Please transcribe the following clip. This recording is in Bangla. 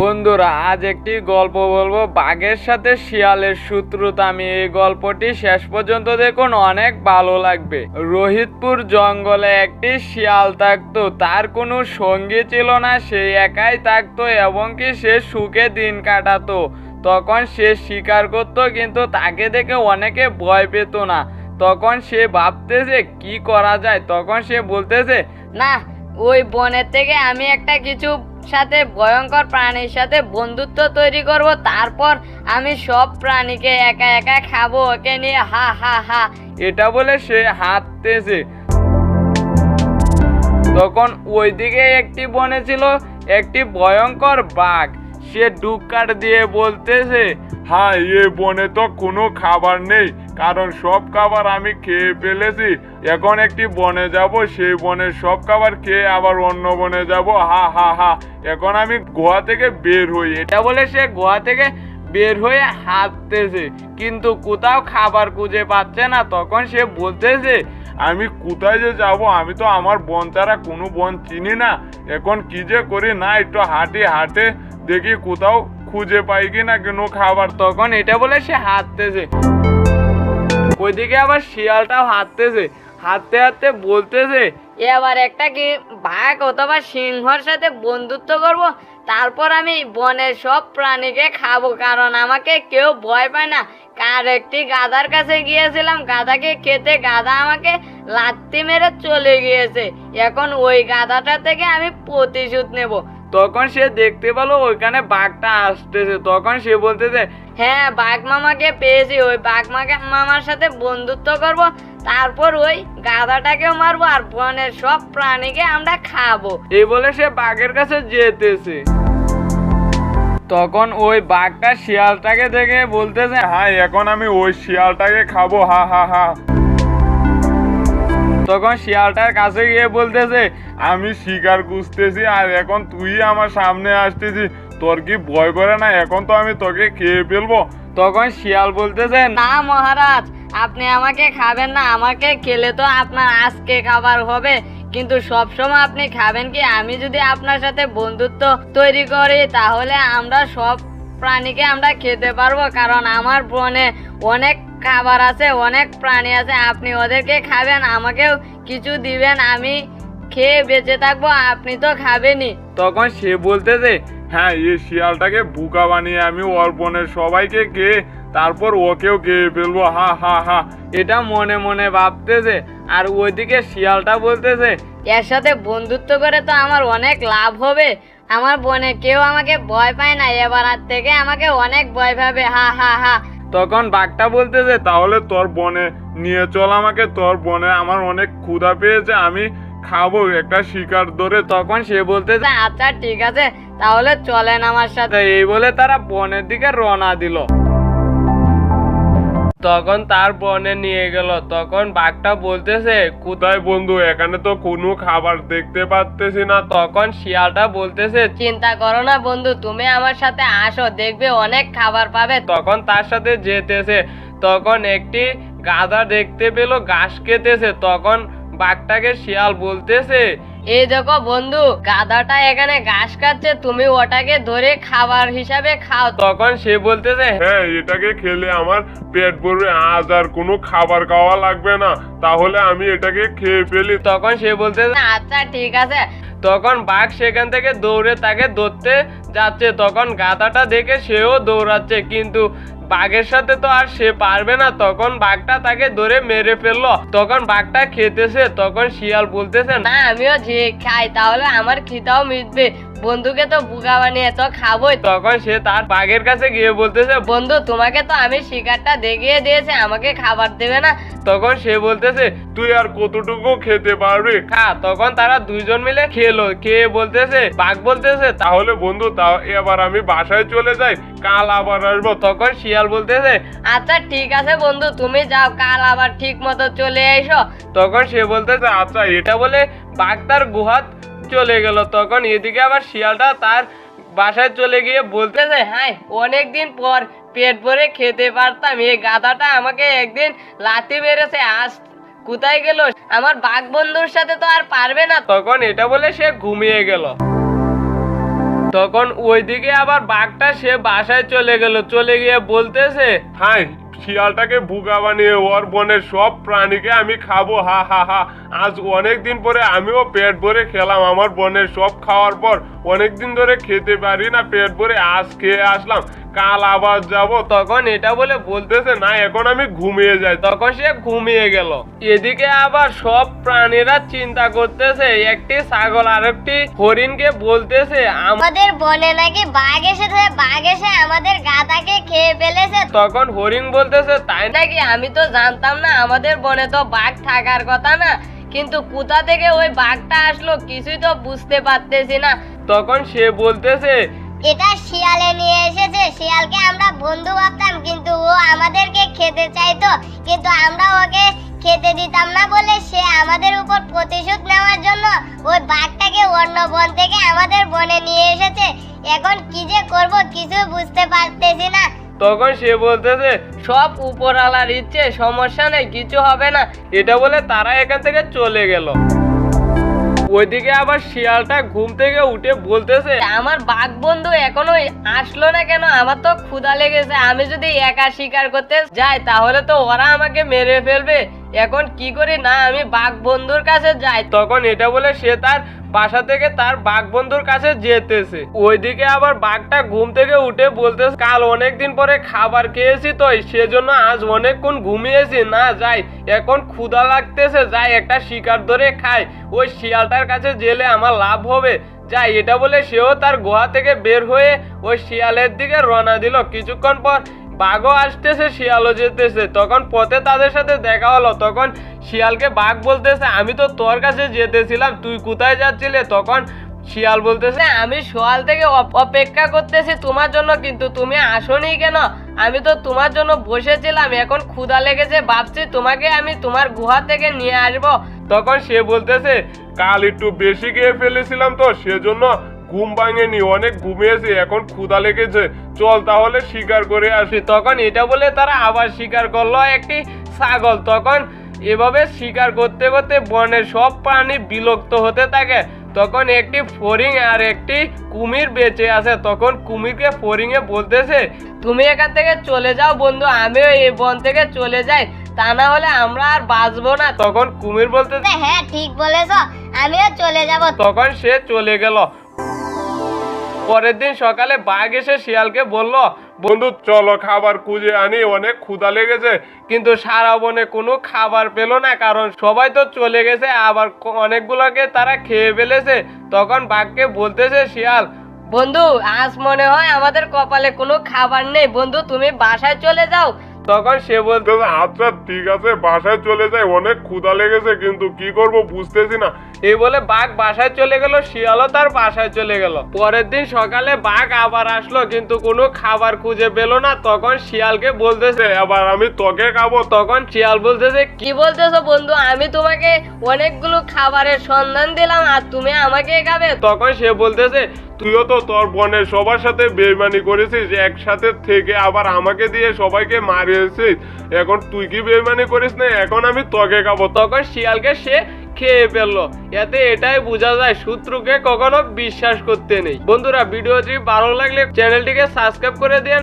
বন্ধুরা, আজ একটি গল্প বলব। বাঘের সাথে শিয়ালের শত্রুতা। আমি এই গল্পটি শেষ পর্যন্ত দেখুন, অনেক ভালো লাগবে। রোহিতপুর জঙ্গলে একটি শিয়াল থাকতো। তার কোনো সঙ্গী ছিল না, সে একাই থাকতো এবং কি সে সুখে দিন কাটাতো। তখন সে শিকার করতো, কিন্তু তাকে দেখে অনেকে ভয় পেত না। তখন সে ভাবতেছে, কি করা যায়? তখন সে বলতেছে, না ওই বনের থেকে আমি একটা কিছু সাথে ভয়ঙ্কর প্রাণীর সাথে বন্ধুত্ব তৈরি করব, তারপর আমি সব প্রাণীকে একা একা খাব, ওকে নিয়ে হা হা হা। এটা বলে সে হাঁটতেছে। তখন ওইদিকে একটি বনে ছিল একটি ভয়ঙ্কর বাঘ। সে ডুকার দিয়ে বলতেছে হ্যাঁ এ বনে তো কোনো খাবার নেই। কারণ সব খাবার আমি খেয়ে ফেলেছি। এখন একটি বনে যাব, সেই বনের সব খাবার খেয়ে আবার অন্য বনে যাব। হা হা হা। এখন আমি গোয়া থেকে বের হই। এটা বলে সে গোয়া থেকে বের হয়ে হাঁটতেছে। কিন্তু কোথাও খাবার খুঁজে পাচ্ছে না। তখন সে বলতেছে, আমি কোথায় যে যাব? আমি তো আমার বন ছাড়া কোনো বন চিনি না। এখন কি যে করি? না, একটু হাঁটি, হাঁটে দেখি কোথাও খুঁজে পাই কি না কোনো খাবার, তখন এটা বলে সে হাঁটতেছে। ওইদিকে আবার শিয়ালটাও হাঁটতেছে। হাঁটতে হাঁটতে বলতেছে, এবার একটা কি বাঘ অথবা সিংহর সাথে বন্ধুত্ব করব? তারপর আমি বনের সব প্রাণীকে খাব, কারণ আমাকে কেউ ভয় পায় না। কার একটি গাধার কাছে গিয়েছিলাম, গাধাকে খেতে গাধা আমাকে লাত্তি মেরে চলে গিয়েছে। এখন ওই গাধাটা থেকে আমি প্রতিশোধ নেব। তখন সে দেখতে পেল ওইখানে বাঘটা আসতেছে। তখন সে বলতেছে হ্যাঁ বাঘ মামাকে পেয়েছি। ওই বাঘ মাকে মামার সাথে বন্ধুত্ব করব, তারপর ওই গাধাটাকেও মারবো আর বনের সব প্রাণীকে আমরা খাব। এই বলে সে বাঘের কাছে যেতেছে। তখন ওই বাঘটা শিয়ালটাকে দেখে বলতেছে হ্যাঁ এখন আমি ওই শিয়ালটাকে খাব। হা হা হা। তখন শিয়ালটার কাছে গিয়ে বলতেছে, আমি শিকার খুঁজতেছি আর এখন তুই আমার সামনে আসতেছিস। তোর কি ভয় করে না? এখন তো আমি তোকে খেয়ে ফেলব। তখন শিয়াল বলতেছে, না মহারাজ, আপনি আমাকে খাবেন না। আমাকে খেলে তো আপনার আজকে খাবার হবে। কিন্তু সবসময় আপনি খাবেন কি? আমি যদি আপনার সাথে বন্ধুত্ব তৈরি করি, তাহলে আমরা সব প্রাণীকে আমরা খেতে পারব। কারণ আমার বনে অনেক খাবার আছে অনেক প্রাণী আছে আপনি ওদেরকে খাবেন আমাকেও কিছু দিবেন আমি খেয়ে বেঁচে থাকব আপনি তো খাবেনই। তখন সে বলতেছে হ্যাঁ এই শিয়ালটাকে বুকা বানিয়ে আমি বনের সবাইকে খেয়ে তারপর ওকেও খেয়ে ফেলব। হা হা হা এটা মনে মনে ভাবতেছে। আর ওইদিকে শিয়ালটা বলতেছে এর সাথে বন্ধুত্ব করে তো আমার অনেক লাভ হবে। আমার বনে কেউ আমাকে ভয় পায় না এবার আর থেকে আমাকে অনেক ভয় পাবে। হা হা হা। তখন বাঘটা বলতেছে তাহলে তোর বনে নিয়ে চল আমাকে, তোর বনে আমার অনেক ক্ষুধা পেয়েছে, আমি খাব একটা শিকার ধরে। তখন সে বলতেছে আচ্ছা ঠিক আছে, তাহলে চলেন আমার সাথে। এই বলে তারা বনের দিকে রওনা দিল। তখন তার বনে নিয়ে গেল। তখন বাঘটা বলতেছে কোথায় বন্ধু? এখানে তো কোনো খাবার দেখতে পাচ্তেছি না। তখন শিয়ালটা বলতেছে চিন্তা করো না বন্ধু তুমি আমার সাথে আসো দেখবে অনেক খাবার পাবে। তখন তার সাথে যেতেছে। তখন একটি গাধা দেখতে পেল ঘাস খেতেছে। তখন বাঘটাকে শিয়াল বলতেছে এই দেখো বন্ধু গাধাটা এখানে ঘাস খাচ্ছে তুমি ওটাকে ধরে খাবার হিসাবে খাও। তখন সে বলতেছে হ্যাঁ এটাকে খেলে আমার পেট ভরবে আজ আর কোনো খাবার খাওয়া লাগবে না তাহলে আমি এটাকে খেয়ে ফেলি। তখন সে বলতেছে আচ্ছা ঠিক আছে। তখন বাঘ সেখান থেকে দৌড়ে তাকে ধরতে যাচ্ছে। তখন গাধাটা দেখে সেও দৌড়াচ্ছে কিন্তু বাঘের সাথে তো আর সে পারবে না। তখন বাঘটা তাকে ধরে মেরে ফেলল। তখন বাঘটা খেতেছে, তখন শিয়াল বলতেছে, না, আমিও যে খাই, তাহলে আমার খিদাও মিটবে। বন্ধুকে তো বুকা বানিয়ে তো খাবোই তখন সে তার বাঘের কাছে গিয়ে বলতেছে বন্ধু তোমাকে তো আমি শিকারটা দেখিয়ে দিয়েছি আমাকে খাবার দেবে না। তখন সে বলতেছে তুই আর কতটুকু খেতে পারবি? খা তখন তারা দুইজন মিলে খেলো খেয়ে বলতেছে বাঘ বলতেছে তাহলে বন্ধু তাও এবার আমি বাসায় চলে যাই কাল আবার আসব। তখন শিয়াল বলতেছে আচ্ছা ঠিক আছে বন্ধু তুমি যাও কাল আবার ঠিক মতো চলে এসো। তখন সে বলতেছে আচ্ছা এটা বলে বাঘ তার গুহাত চলে গেল। তখন এদিকে আবার শিয়ালটা তার বাসায় চলে গিয়ে বলতেছে হাই অনেক দিন পর পেট ভরে খেতে পারতাম। এই গাধাটা আমাকে একদিন লাথি মেরেছে। আজ কোথায় গেল? আমার বাঘ বন্ধুর সাথে তো আর পারবে না। তখন এটা বলে সে ঘুমিয়ে গেল। তখন ওইদিকে আবার বাঘটা সে বাসায় চলে গেল। চলে গিয়ে বলতেছে হাই শিয়ালটাকে বুকা বানিয়ে ওর বনের সব প্রাণীকে আমি খাব, হা হা হা। আজ অনেকদিন পরে আমিও পেট ভরে খেলাম, আমার বনের সব খাওয়ার পর অনেকদিন ধরে খেতে পারি না, পেট ভরে আজ খেয়ে আসলাম। কাল আবার যাব। তখন এটা বলে বলতেছে না এখন আমি ঘুমিয়ে যাই। তখন সে ঘুমিয়ে গেল। এদিকে আবার সব প্রাণীরা চিন্তা করতেছে একটি ছাগল আরেকটি হরিণকে বলতেছে আমাদের বনে নাকি বাঘ এসেছে বাঘ এসে আমাদের গাদাকে খেয়ে ফেলেছে। তখন হরিণ বলতেছে তাই নাকি আমি তো জানতাম না আমাদের বনে তো বাঘ থাকার কথা না। কিন্তু কোথা থেকে ওই বাঘটা আসলো কিছুই তো বুঝতে পারতেছি না। তখন সে বলতেছে এটা শিয়ালে নিয়ে এসেছে। শিয়ালকে আমরা বন্ধু ভাবতাম, কিন্তু ও আমাদেরকে খেতে চাইতো। কিন্তু আমরা ওকে খেতে দিতাম না বলে সে আমাদের উপর প্রতিশোধ নেওয়ার জন্য ওই বাঘটাকে অন্য বন থেকে আমাদের বনে নিয়ে এসেছে। এখন কি যে করব কিছু বুঝতে পারতেছি না। তখন সে বলতেছে, সব উপরওয়ালার ইচ্ছে, সমস্যা নেই, কিছু হবে না। এটা বলে তারা এখান থেকে চলে গেল। ওইদিকে আবার শিয়ালটা ঘুম থেকে উঠে বলতেছে আমার বাঘ বন্ধু এখনও আসলো না কেন? আমার তো ক্ষুধা লেগেছে। আমি যদি একা শিকার করতে যাই তাহলে তো ওরা আমাকে মেরে ফেলবে। এখন কি করি? না আমি বাঘ বন্ধুর কাছে যাই। তখন এটা বলে সে তার বাসা থেকে তার বাঘ বন্ধুর কাছে যেতেছে। ওইদিকে আবার বাঘটা ঘুম থেকে উঠে বলতেছে, কাল অনেক দিন পরে খাবার খেয়েছি তো সেজন্য আজ অনেকক্ষণ ঘুমিয়েছি। না, যাই, এখন ক্ষুধা লাগতেছে, যাই, একটা শিকার ধরে খাই। ওই শিয়ালটার কাছে জেলে আমার লাভ হবে। যাই, এটা বলে সেও তার গুহা থেকে বের হয়ে ওই শিয়ালের দিকে রওনা দিল। কিছুক্ষণ পর বাঘও আসতেছে শিয়ালও যেতেছে। তখন পথে তাদের সাথে দেখা হলো তখন শিয়ালকে বাঘ বলতেছে আমি তো তোর কাছে যেতেছিলাম তুই কোথায় যাচ্ছিলে? তখন শিয়াল বলতেছে আমি সোয়াল থেকে অপ- অপেক্ষা করতেছি তোমার জন্য কিন্তু তুমি আসোনি কেন? আমি তো তোমার জন্য বসেছিলাম এখন ক্ষুধা লেগেছে ভাবছি তোমাকে আমি তোমার গুহা থেকে নিয়ে আসব। তখন সে বলতেছে কাল একটু বেশি খেয়ে ফেলেছিলাম তো সেজন্য ঘুম ভাঙেনি অনেক ঘুমিয়েছি এখন ক্ষুধা লেগেছে। চল তাহলে শিকার করে আসি। তখন এটা বলে তারা আবার শিকার করল একটি ছাগল। তখন এভাবে শিকার করতে করতে বনের সব প্রাণী বিলুপ্ত হতে থাকে। তখন একটি ফড়িং আর একটি কুমির বেঁচে আছে। তখন কুমিরকে ফড়িংয়ে বলতেছে তুমি এখান থেকে চলে যাও বন্ধু আমিও এই বন থেকে চলে যাই। তা না হলে আমরা আর বাঁচবো না। তখন কুমির বলতেছে হ্যাঁ ঠিক বলেছ আমিও চলে যাব। তখন সে চলে গেল। পরের দিন সকালে বাঘ এসে শিয়ালকে বলল বন্ধু চলো খাবার খুঁজে আনি অনেক ক্ষুধা লেগেছে। কিন্তু সারা বনে কোনো খাবার পেল না কারণ সবাই তো চলে গেছে আবার অনেকগুলোকে তারা খেয়ে ফেলেছে। তখন বাঘকে বলতেছে শিয়াল বন্ধু আজ মনে হয় আমাদের কপালে কোনো খাবার নেই। বন্ধু তুমি বাসায় চলে যাও। তখন সে বলতে বলতেছে, আচ্ছা ঠিক আছে বাসায় চলে যাই অনেক ক্ষুধা লেগেছে কিন্তু কি করব বুঝতেছি না। এই বলে বাঘ বাসায় চলে গেল, শিয়ালও তার বাসায় চলে গেল। পরের দিন সকালে বাঘ আবার আসলো, কিন্তু কোনো খাবার খুঁজে পেল না। তখন শিয়ালকে বলতেছে আবার আমি তোকে খাব। তখন শিয়াল বলতেছে কি বলতেছো বন্ধু? আমি তোমাকে অনেকগুলো খাবারের সন্ধান দিলাম, আর তুমি আমাকে খাবে? তখন সে বলতেছে, তুইও তো তোর বোনের সবার সাথে বেইমানি করেছিস, একসাথে থেকে আবার আমাকে দিয়ে সবাইকে মারিয়েছিস। এখন তুই কি বেইমানি করিস না? এখন আমি তোকে খাব। তখন শিয়ালকে সে খেয়ে ফেলল। এতে এটাই বোঝা যায় শত্রুকে কখনো বিশ্বাস করতে নেই। বন্ধুরা, ভিডিওটি ভালো লাগলে চ্যানেলটিকে সাবস্ক্রাইব করে দিন।